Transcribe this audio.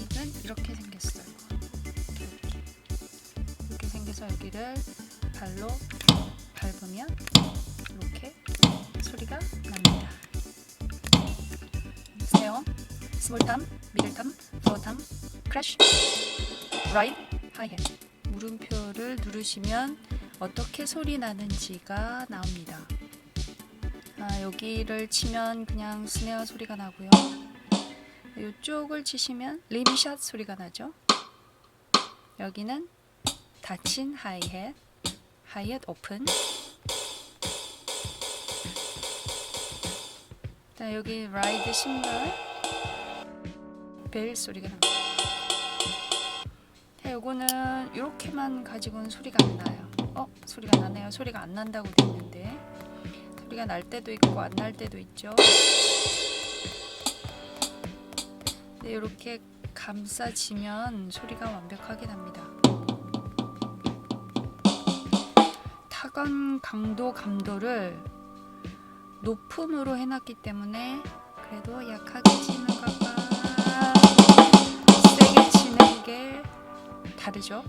여기는 이렇게 생겼어요. 이렇게 이렇게 생겨서 여기를 발로 밟으면 이렇게 소리가 납니다. 세요. 스몰탐, 미들탐, 로탐, 크래쉬, 라이트, 하이햇. 물음표를 누르시면 어떻게 소리 나는지가 나옵니다. 아, 여기를 치면 그냥 스네어 소리가 나고요. 이쪽을 치시면 리미샷 소리가 나죠. 여기는 닫힌 하이햇, 하이햇 오픈. 자, 여기 라이드 싱글 벨 소리가 납니다. 자, 요거는 이렇게만 가지고는 소리가 안 나요. 어, 소리가 나네요. 소리가 안 난다고 돼 있는데 소리가 날 때도 있고 안 날 때도 있죠. 네, 이렇게 감싸지면 소리가 완벽하게 납니다. 타건 강도 감도를 높음으로 해놨기 때문에 그래도 약하게 치는 것과 세게 치는 게 다르죠.